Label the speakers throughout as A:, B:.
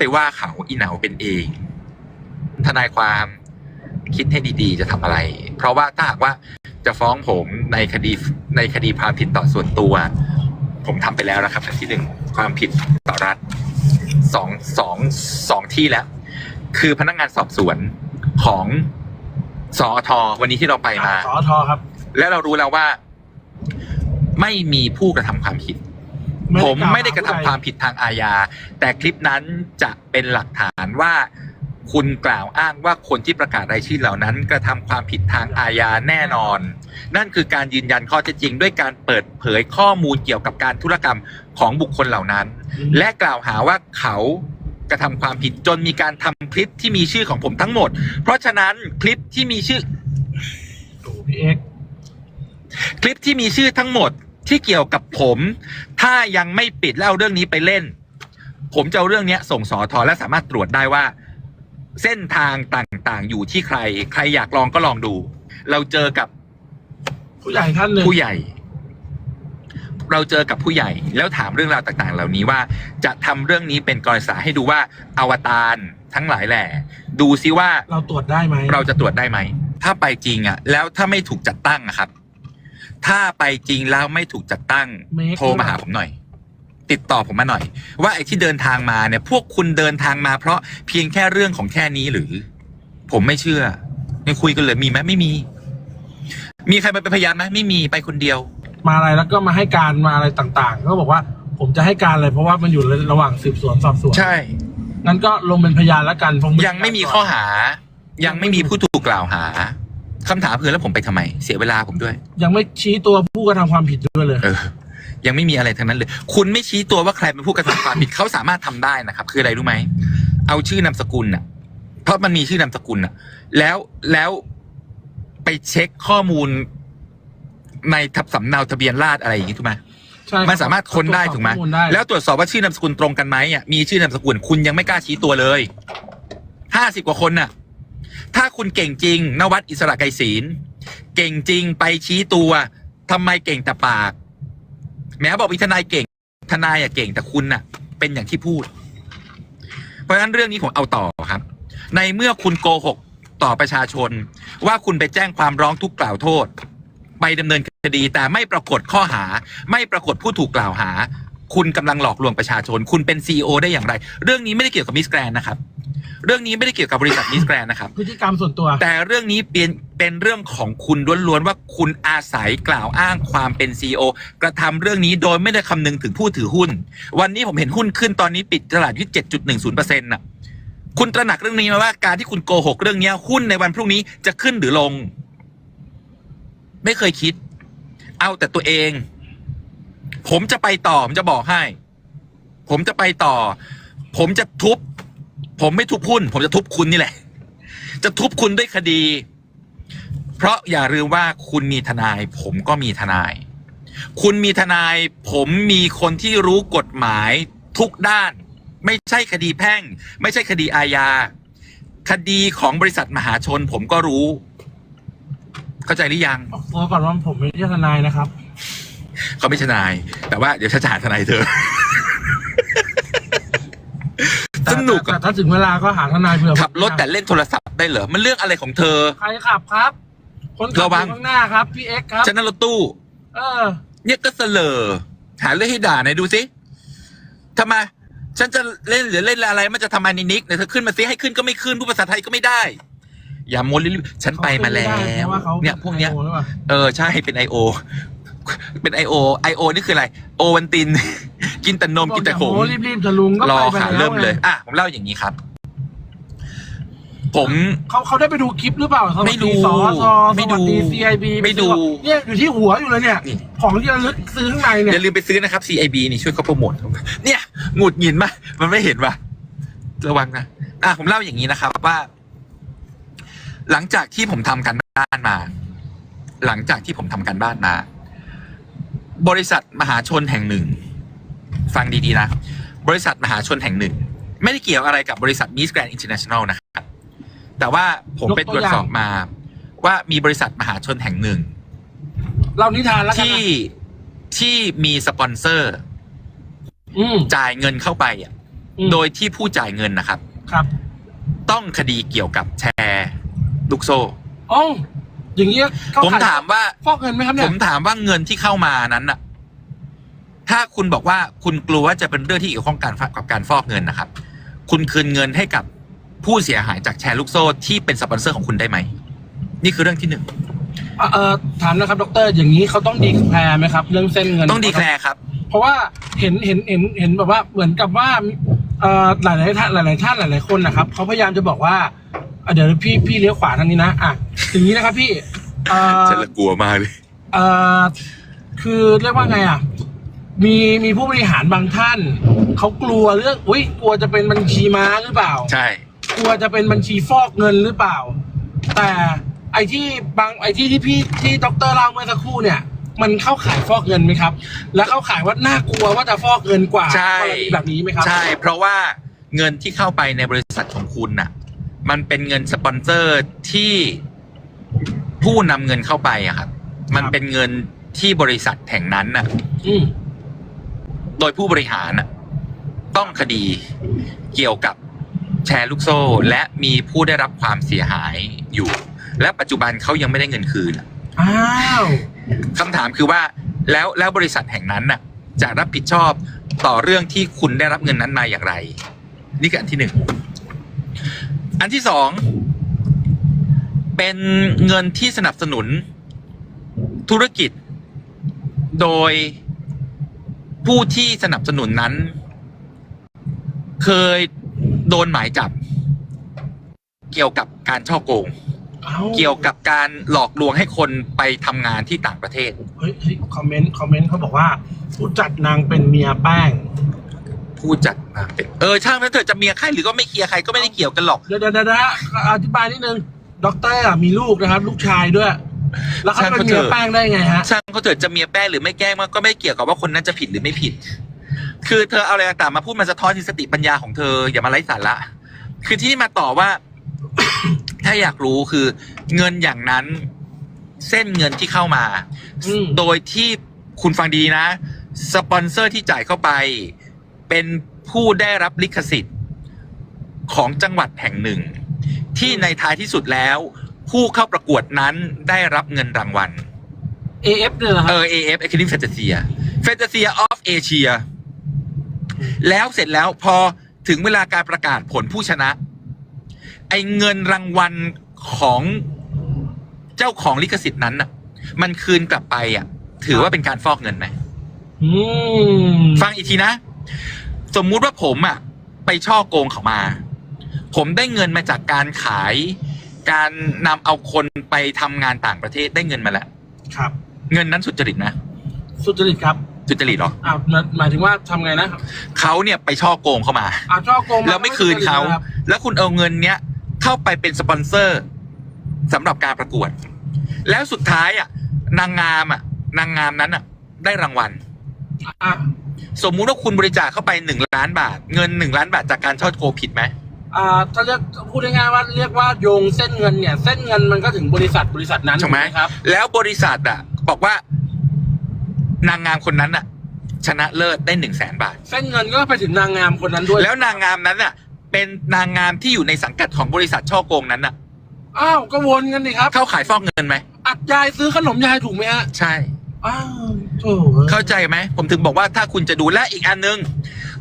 A: ไปว่าเขาอีเหนาเป็นเอง ทนายความคิดให้ดีๆ จะทำอะไร เพราะว่าถ้าหากว่าจะฟ้องผมในคดีในคดีความผิดต่อส่วนตัว ผมทำไปแล้วนะครับอันที่หนึ่งความผิดต่อรัฐสองสองสองที่แล้ว คือพนักงานสอบสวนของสอทวันนี้ที่เราไปมา
B: สอทอครับ
A: แล้วเรารู้แล้วว่า ไม่มีผู้กระทำความผิด ผมไม่ได้กระทำความผิดทางอาญา แต่คลิปนั้นจะเป็นหลักฐานว่าคุณกล่าวอ้างว่าคนที่ประกาศรายชื่อเหล่านั้น กระทำความผิดทางอาญาแน่นอน นั่นคือการยืนยันข้อเท็จจริง ด้วยการเปิดเผยข้อมูลเกี่ยวกับการธุรกรรมของบุคคลเหล่านั้น และกล่าวหาว่าเขากระทำความผิดจนมีการทำคลิปที่มีชื่อของผมทั้งหมด เพราะฉะนั้นคลิปที่มีชื่อ
B: โอ้พี่เอ็กซ์
A: คลิปที่มีชื่อทั้งหมด ที่เกี่ยวกับผม ถ้ายังไม่ปิดแล้วเอาเรื่องนี้ไปเล่น ผมจะเอาเรื่องเนี้ยส่งสอทอและสามารถตรวจได้ว่า เส้นทางต่างๆ อยู่ที่ใคร ใครอยากลองก็ลองดู เราเจอกับ
B: ผู้ใหญ่ท่านหนึ่ง
A: ผู้ใหญ่ เราเจอกับผู้ใหญ่ แล้วถามเรื่องราวต่างๆ เหล่านี้ว่า จะทำเรื่องนี้เป็นกรณีศึกษาให้ดูว่าอวตารทั้งหลายแหล่ดูซิว่า
B: เราตรวจได้ไหม
A: เราจะตรวจได้ไหมถ้าไปจริงอะ แล้วถ้าไม่ถูกจัดตั้งอะครับ ถ้าไปจริงแล้วไม่ถูกจัดตั้ง
B: Make
A: โทรมาหาผมหน่อย ติดต่อผมมาหน่อย ว่าไอ้ที่เดินทางมาเนี่ย พวกคุณเดินทางมาเพราะเพียงแค่เรื่องของแค่นี้หรือ ผมไม่เชื่อไม่คุยกันเลยมีไหมไม่มี มีใครมาเป็นพยานไหมไม่มีไปคนเดียว
B: มาอะไรแล้วก็มาให้การมาอะไรต่างๆ ก็บอกว่าผมจะให้การเลยเพราะว่ามันอยู่ระหว่างสืบสวนสอบสวน
A: ใช่
B: งั้นก็ลงเป็นพยานแล้วกันผม
A: ยังไม่มีข้อหา ยังไม่มีผู้ถูกกล่าวหา คำถามคือแล้วผมไปทำไม เสียเวลาผมด้วย
B: ยังไม่ชี้ตัวผู้กระทำความผิดด้วยเลย
A: เออ ยังไม่มีอะไรทั้งนั้นเลย คุณไม่ชี้ตัวว่าใครเป็นผู้กระทำความผิด เขาสามารถทำได้นะครับ คืออะไรรู้ไหม เอาชื่อนามสกุลน่ะ เพราะมันมีชื่อนามสกุลน่ะ แล้วแล้วไปเช็คข้อมูล ในทับสำเนาทะเบียนราษฎร์อะไรอย่างนี้ถูกไหม
B: ใช่
A: มันสามารถค้นได้ถูกไหม
B: ข้อลได้
A: แล้วตรวจสอบว่าชื่อนามสกุลตรงกันไหมอะมีชื่อนามสกุลคุณยังไม่กล้าชี้ตัวเลยห้าสิบกว่าคนน่ะ ถ้าคุณเก่งจริง นวัดอิสระไกรศีลเก่งจริงไปชี้ตัวทำไมเก่งแต่ปาก แม้บอกมีทนายเก่ง ทนายอะเก่งแต่คุณน่ะ เป็นอย่างที่พูด เพราะฉะนั้นเรื่องนี้ผมเอาต่อครับ ในเมื่อคุณโกหกต่อประชาชน ว่าคุณไปแจ้งความร้องทุกข์กล่าวโทษ ไปดำเนินคดีแต่ไม่ปรากฏข้อหา ไม่ปรากฏผู้ถูกกล่าวหา คุณกำลังหลอกลวงประชาชน คุณเป็นซีอได้อย่างไร เรื่องนี้ไม่ได้เกี่ยวกับมิสแกรนนะครับ เรื่องนี้ไม่ได้เกี่ยวกับบริษัทมิสแกรนนะครับ
B: พฤติกรรมส่วนตัว
A: แต่เรื่องนี้เป็นเป็นเรื่องของคุณล้วนๆว่าคุณอาศัยกล่าวอ้างความเป็นซีอกระทำเรื่องนี้โดยไม่ได้คำนึงถึงผู้ถือหุ้น วันนี้ผมเห็นหุ้นขึ้นตอนนี้ปิดตลาดที่เจ็ดจุดหนึ่งศูนย์เปอร์เซ็นต์น่ะคุณตระหนักเรื่องนี้ไหมว่าการที่คุณโกหกเรื่องเนี้ยหุ้นในวันพรุ่งนี้จะขึ้นหรือลง ไม่เคยคิด เอาแต่ตัวเอง ผมจะไปต่อผมจะบอกให้ ผมจะไปต่อ ผมจะทุบ ผมไม่ทุบหุ้น ผมจะทุบคุณนี่แหละ จะทุบคุณด้วยคดี เพราะอย่าลืมว่าคุณมีทนาย ผมก็มีทนาย คุณมีทนาย ผมมีคนที่รู้กฎหมายทุกด้าน ไม่ใช่คดีแพ่ง ไม่ใช่คดีอาญาคดีของบริษัทมหาชน ผมก็รู้ เข้าใจหรือยัง
B: ขอก่อนว่าผมไม่ใช่ทนายนะครับ
A: เขาไม่ใช่ทนาย แต่ว่าเดี๋ยวฉันจะหาทนายเธอ
B: แต่
A: สนุก
B: แต่
A: อะ
B: ถ้าถึงเวลาก็หาทนายเผื่อ
A: ขับรถแต่เล่นโทรศัพท์ได้เหรอ มันเรื่องอะไรของเธอ
B: ใครขับครับ คนขับ
A: ระวัง
B: อยู่ข้างหน้าครับพี่เอ็กซ์ครับ
A: ฉันนั่งรถตู้
B: เออ
A: เนี่ยก็เสลอหาเรื่องให้ด่าหน่อยดูสิทำไม ฉันจะเล่นหรือเล่นอะไรมันจะทำไมนินิกเนี่ยเธอขึ้นมาสิให้ขึ้นก็ไม่ขึ้นพูดภาษาไทยก็ไม่ได้ อย่าโมลิลิฉันไปมาแล้ว
B: เพราะว่าเขา
A: เนี่ยพวกเนี้ย
B: ไอโอหรือเปล่า
A: เออ ใช่เป็นไอโอ เป็นไอโอไอโอนี่คืออะไร โอวันติน กินแต่นมกินแต่ข
B: บ
A: ม
B: อกอย่าโรีบๆจะลุงก็
A: รอ
B: ไปไป
A: ค่ะ
B: แล้ว
A: เริ่มเลย
B: ไง
A: อะผมเล่าอย่างนี้ครับ ผม
B: เขาเขาได้ไปดูคลิปหรือเปล่าสวัส
A: ไม่ดู
B: สอทอ
A: ไม่
B: ส
A: ดู
B: วัสดี CIB
A: ไม่ดู
B: เนี่ยอยู่ที่หัวอยู่เลยเนี่ย
A: นี่
B: ของที่ระลึกซื้อข้างในเนี่
A: อยย่าลืมไปซื้อนะครับ CIB นี่ช่วยเขาโปรโมทเนี่ยหงุดหงิดมากมันไม่เห็นว่ะระวังนะอะผมเล่าอย่างนี้นะครับว่า หลังจากที่ผมทำการบ้านมา หลังจากที่ผมทำการบ้านมา บริษัทมหาชนแห่งหนึ่ง ฟังดีๆนะ บริษัทมหาชนแห่งหนึ่ง ไม่ได้เกี่ยวอะไรกับบริษัท Miss Grand International นะครับ แต่ว่าผมไปตรวจสอบมา ว่ามีบริษัทมหาชนแห่งหนึ่ง
B: เรานิทานแล้วกัน
A: ที่
B: นะ
A: ที่มีสปอนเซอร์
B: อืม
A: จ่ายเงินเข้าไปอะ
B: อืม
A: โดยที่ผู้จ่ายเงินนะครับ
B: ครับ
A: ต้องคดีเกี่ยวกับแชร์ลูกโซ่
B: อ๋ออย่างเงี้ยเข้
A: ผม
B: ข่ย
A: ถามว่า
B: ฟอกเงินไหมครับ
A: ผ
B: เนี่ย
A: มถามว่าเงินที่เข้ามานั้นน่ะ ถ้าคุณบอกว่าคุณกลัวว่าจะเป็นเรื่องที่เกี่ยวข้องการกับการฟอกเงินนะครับ คุณคืนเงินให้กับผู้เสียหายจากแชร์ลูกโซ่ที่เป็นสปอนเซอร์ของคุณได้ไหม นี่คือเรื่องที่หนึ่ง
B: เอ่อเอ่อถามนะครับดรอย่างนี้เขาต้องดีแคลร์ไหมครับ เรื่องเส้นเงิน
A: ต้องดีแคลร์ครับ
B: เพราะว่าเห็นเห็นเห็นเห็นแบบว่าเหมือนกับว่าเอ่อหลายหลายๆท่านหลายหลายๆท่านหลายหลาย ๆ คนนะครับเขาพยายามจะบอกว่า อะเดี๋ยวพี่พี่เลี้ยวขวาทางนี้นะอะอย่างนี้นะครับพี่เอ่อ
A: ฉันละกลัวมากเลย
B: เอ่อคือเรียกว่าไงอะ มีมีผู้บริหารบางท่านเขากลัวเรื่องอุ้ยกลัวจะเป็นบัญชีม้าหรือเปล่า
A: ใช่
B: กลัวจะเป็นบัญชีฟอกเงินหรือเปล่า แต่ไอ้ที่บางไอ้ที่ที่พี่ที่ดรเล่าเมื่อสักครู่เนี่ย มันเข้าขายฟอกเงินไหมครับ และเข้าขายว่าน่ากลัวว่าจะฟอกเงินกว่า
A: ใช่
B: กรณีแบบนี้ไหมครับ
A: ใช่ เพราะว่าเงินที่เข้าไปในบริษัทของคุณน่ะ มันเป็นเงินสปอนเซอร์ที่ผู้นำเงินเข้าไปอะครับ มันเป็นเงินที่บริษัทแห่งนั้นน่ะ
B: อืม
A: โดยผู้บริหารน่ะต้องคดีเกี่ยวกับแชร์ลูกโซ่และมีผู้ได้รับความเสียหายอยู่ และปัจจุบันเขายังไม่ได้เงินคืน
B: อ้าว
A: คำถามคือว่าแล้วแล้วบริษัทแห่งนั้นน่ะ จะรับผิดชอบต่อเรื่องที่คุณได้รับเงินนั้นมาอย่างไร นี่คืออันที่หนึ่ง อันที่สองเป็นเงินที่สนับสนุน ธุรกิจ โดยผู้ที่สนับสนุนนั้น เคยโดนหมายจับ เกี่ยวกับการช่อโกง
B: อ้า
A: เกี่ยวกับการหลอกลวงให้คนไปทำงานที่ต่างประเทศ
B: เฮ้ยเฮ้ยคอมเมนต์คอมเมนต์เขาบอกว่าผู้จัดนางเป็นเมียแป้ง
A: ผู้จัดมาเป็นเออช่างถ้าเธอจะเมียใครหรือก็ไม่เคลียร์ใครก็ไม่ได้เกี่ยวกันหรอก
B: เดี๋ยวเดี๋ยวเดี๋ยวนะอธิบายนิดนึงด็อกเตอร์อะมีลูกนะครับ ลูกชายด้วย แล้วเขาเป็นเมียแป้งได้ไงฮะ
A: ช่างเขาเถิดจะเมียแป้งหรือไม่แกล้งมันก็ไม่เกี่ยวกับว่าคนนั้นจะผิดหรือไม่ผิด คือเธอเอาอะไรต่างๆมาพูดมาสะท้อนที่สติปัญญาของเธออย่ามาไร้สาระ คือที่นี่มาต่อว่า ถ้าอยากรู้คือ เงินอย่างนั้น เส้นเงินที่เข้ามา
B: อืม
A: โดยที่คุณฟังดีนะ สปอนเซอร์ที่จ่ายเข้าไป เป็นผู้ได้รับลิขสิทธิ์ของจังหวัดแห่งหนึ่ง ที่ในท้ายที่สุดแล้ว ผู้เข้าประกวดนั้นได้รับเงินรางวัล
B: AF เนี่ยนะค
A: เอ
B: รับ
A: อ AF Academy Fantasia Fantasia of Asia แล้วเสร็จแล้วพอถึงเวลาการประกาศผลผู้ชนะ ไอเงินรางวัลของเจ้าของลิขสิทธิ์นั้นน่ะ มันคืนกลับไปอะ ถือว่าเป็นการฟอกเงินไหม
B: อืม
A: ฟังอีกทีนะ สมมุติว่าผมอะไปช่อโกงเขามา ผมได้เงินมาจากการขาย การนำเอาคนไปทำงานต่างประเทศได้เงินมาแล้ว
B: ครับ
A: เงินนั้นสุจริตนะ
B: สุจริตครับ
A: สุจริตเหรอ
B: อ่าหมายถึงว่าทำไงนะ
A: เขาเนี่ยไปช่อโกงเข้ามา
B: อ่าช่อโกงา
A: แล้วไม่คืนเขา
B: ครับ
A: แล้วคุณเอาเงินเนี้ยเข้าไปเป็นสปอนเซอร์สำหรับการประกวด แล้วสุดท้ายอะนางงามอะนางงามนั้นอะ ได้รางวัล
B: อ่า
A: สมมุติว่าคุณบริจาคเข้าไปหนึ่งล้านบาท เงินหนึ่งล้านบาทจากการช่อโกงผิดไหม
B: อ่าถ้าเรียกพูดง่ายๆว่าเรียกว่าโยงเส้นเงินเนี่ย เส้นเงินมันก็ถึงบริษัทบริษัทนั้น
A: ถูกไหม
B: ครับ
A: แล้วบริษัทอะ บอกว่านางงามคนนั้นอะ ชนะเลิศได้หนึ่งแสนบาท
B: เส้นเงินก็ไปถึงนางงามคนนั้นด้วย
A: แล้วนางงามนั้นอะ เป็นนางงามที่อยู่ในสังกัดของบริษัทช่อโกงนั้นอะ
B: อ้าวก็วนกันดิครับ
A: เข้าขายฟอกเงินไหม
B: อัดยายซื้อขนมยายถูกไหมฮะ
A: ใช่
B: อ้าวโถ่
A: เข้าใจไหม ผมถึงบอกว่าถ้าคุณจะดูและอีกอันนึง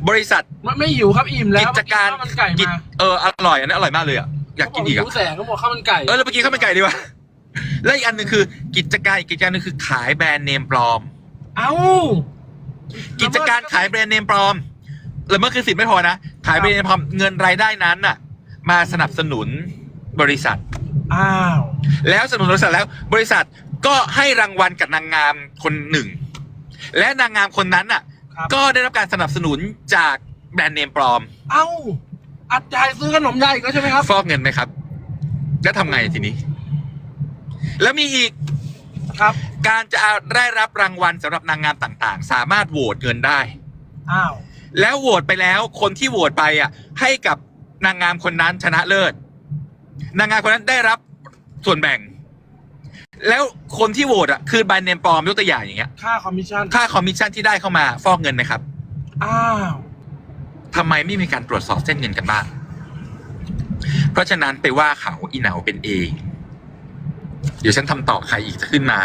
A: บริษัท
B: ไม่ไม่หิวครับอิ่มแล้ว
A: กิจการ
B: เมื่อข้าวมันไก่
A: กิจ
B: มา
A: เอออร่อยอันนี้อร่อยมากเลยอะอยากกินอีก
B: เขา
A: อะ
B: บหิวแสงเขาบอกข้าวมันไก่
A: เออเราไปกินข้าวมันไก่ดีกว่า และอีกอันหนึ่งคือกิจการอีกกิจการหนึงคือขายแบรนด์เนมปลอม
B: เอ้า
A: กิจการขายแบรนด์เนมปลอมแล้วเมื่อคือสิทธิ์ไม่พอนะ ขายแบรนด์เนมปลอมเงินรายได้นั้นน่ะ มาสนับสนุนบริษัท
B: อ้าว
A: แล้วสนับสนุนบริษัทแล้ว บริษัท ก็ให้รางวัลกับนางงามคนหนึ่ง และนางงามคนนั้นน่ะ
B: ครับ
A: ก็ได้รับการสนับสนุนจากแบรนด์เนมปลอม
B: เอ้า อัดยายซื้อขนมยายอีกแล้วใช่ไหมครับ
A: ฟอกเงินไหมครับ แล้วทำไงทีนี้ แล้วมีอีก
B: ครับ
A: การจะได้รับรางวัลสำหรับนางงามต่างๆ สามารถโหวตเงินได้
B: อ้าว
A: แล้วโหวตไปแล้วคนที่โหวตไปอะ ให้กับนางงามคนนั้นชนะเลิศ นางงามคนนั้นได้รับส่วนแบ่ง แล้วคนที่โหวตอะคือแบรนด์เนมปลอมยกตัวอย่างอย่างเงี้ย
B: ค่าคอมมิชชั่น
A: ค่าคอมมิชชั่นที่ได้เข้ามาฟอกเงินไหมครับ
B: อ้าว
A: ทำไมไม่มีการตรวจสอบเส้นเงินกันบ้าง เพราะฉะนั้นไปว่าเขาอีเหนาเป็นเอง เดี๋ยวฉันทำต่อใครอีกจะขึ้นมา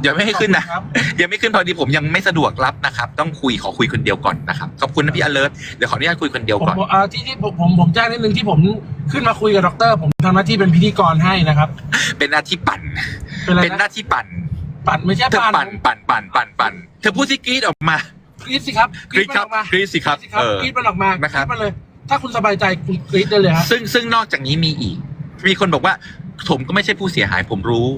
A: เดี๋ยวไม่ให้ขึ้นนะ
B: ครับ
A: ยังไม่ขึ้นพอดีผมยังไม่สะดวกรับนะครับ ต้องคุยขอคุยคนเดียวก่อนนะครับขอบคุณนะพี่อเลิร์เดี๋ยวขออนุญาตคุยคนเดียว
B: ผม
A: ก่อน
B: บอกอ่าที่ที่ผมผมผมแจ้งนิดนึงที่ผมขึ้นมาคุยกับด็อกเตอร์ผมทำหน้าที่เป็นพิธีกรให้นะครับ
A: เป็นหน้าที่ปั่น
B: เป็นอะไร
A: เป็นห
B: นะ
A: น้าที่ปั่น
B: ปั่นไม่ใช่
A: เธอ
B: ปั่น
A: ปั่นปั่นปั่นปั่นปั่นเธอพูดสิกรีดออกมา
B: กรีดสิครับ
A: กรีดครับ
B: มันออกมาก
A: รีดสิครับ
B: กรีดสิครับ
A: เออ
B: กรีดมันออกมา
A: นะครับ
B: กดมันเลย ถ้าคุณสบายใจคุณกรีดได้เลยครับ
A: ซึ่งซึ่งนอกจากนี้มีอีกมีคนบอกว่า ผมก็ไม่ใช่ผู้เสียหายผมรู้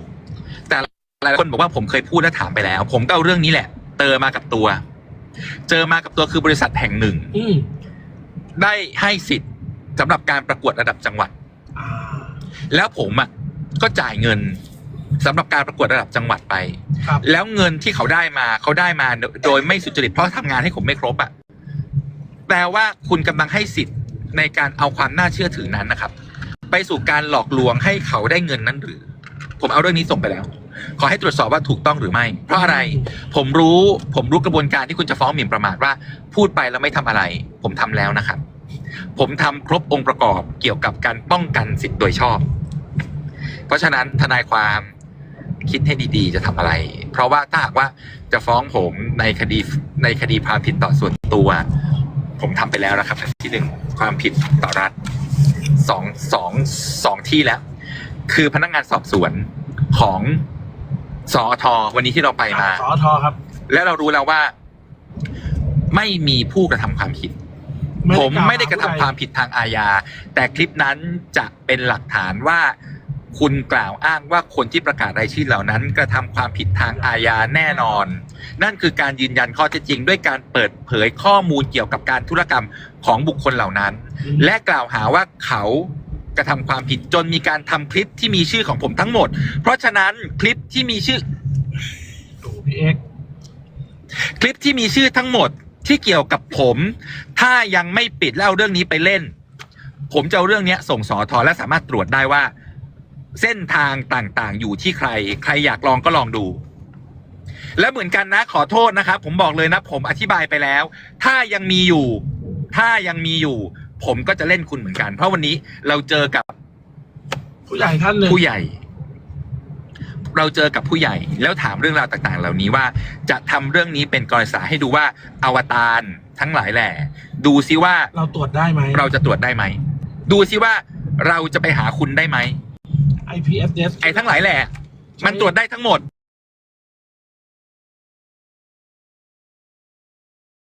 A: แต่หลายคนบอกว่าผมเคยพูดและถามไปแล้ว ผมก็เอาเรื่องนี้แหละ เจอมากับตัว เจอมากับตัวคือบริษัทแห่งหนึ่ง
B: อืม
A: ได้ให้สิทธิ์สำหรับการประกวดระดับจังหวัด
B: อ่า
A: แล้วผมอะก็จ่ายเงินสำหรับการประกวดระดับจังหวัดไป
B: ครับ
A: แล้วเงินที่เขาได้มาเขาได้มาโดยไม่สุจริตเพราะทำงานให้ผมไม่ครบอะแปลว่าคุณกำลังให้สิทธิ์ในการเอาความน่าเชื่อถือนั้นนะครับ ไปสู่การหลอกลวงให้เขาได้เงินนั้นหรือ ผมเอาเรื่องนี้ส่งไปแล้ว ขอให้ตรวจสอบว่าถูกต้องหรือไม่ เพราะอะไรผมรู้ผมรู้กระบวนการที่คุณจะฟ้องหมิ่นประมาทว่า พูดไปแล้วไม่ทำอะไร ผมทำแล้วนะครับ ผมทำครบองค์ประกอบเกี่ยวกับการป้องกันสิทธิ์โดยชอบ เพราะฉะนั้นทนายความคิดให้ดีๆ จะทำอะไร เพราะว่าถ้าหากว่าจะฟ้องผมในคดีในคดีความผิดต่อส่วนตัว ผมทำไปแล้วนะครับที่หนึ่งความผิดต่อรัฐ สองสองสองที่แล้ว คือพนักงานสอบสวนของสอทวันนี้ที่เราไปมา
B: สอทอครับ
A: แล้วเรารู้แล้วว่า ไม่มีผู้กระทำความผิด ผมไม่ได้กระทำความผิดทางอาญาแต่คลิปนั้นจะเป็นหลักฐานว่า คุณกล่าวอ้างว่าคนที่ประกาศรายชื่อเหล่านั้น กระทำความผิดทางอาญาแน่นอน นั่นคือการยืนยันข้อเท็จจริง ด้วยการเปิดเผยข้อมูลเกี่ยวกับการธุรกรรมของบุคคลเหล่านั้น และกล่าวหาว่าเขากระทำความผิดจนมีการทำคลิปที่มีชื่อของผมทั้งหมด เพราะฉะนั้นคลิปที่มีชื่อ
B: ดูพี่เอ็กซ์
A: คลิปที่มีชื่อทั้งหมดที่เกี่ยวกับผม ถ้ายังไม่ปิดแล้วเอาเรื่องนี้ไปเล่น ผมจะเอาเรื่องเนี้ยส่งสอทอและสามารถตรวจได้ว่า เส้นทางต่างๆ อยู่ที่ใคร ใครอยากลองก็ลองดู แล้วเหมือนกันนะขอโทษนะครับ ผมบอกเลยนะ ผมอธิบายไปแล้ว ถ้ายังมีอยู่ ถ้ายังมีอยู่ ผมก็จะเล่นคุณเหมือนกัน เพราะวันนี้เราเจอกับ
B: ผู้ใหญ่ท่านหนึ่ง
A: ผู้ใหญ่ เราเจอกับผู้ใหญ่ แล้วถามเรื่องราวต่าง ๆ เหล่านี้ว่า จะทำเรื่องนี้เป็นกรณีศึกษาให้ดูว่าอวตารทั้งหลายแหล่ดูซิว่า
B: เราตรวจได้ไหม
A: เราจะตรวจได้ไหมดูซิว่าเราจะไปหาคุณได้ไหม
B: IPFS
A: ไอ้ทั้งหลายแหละ มันตรวจได้ทั้งหมด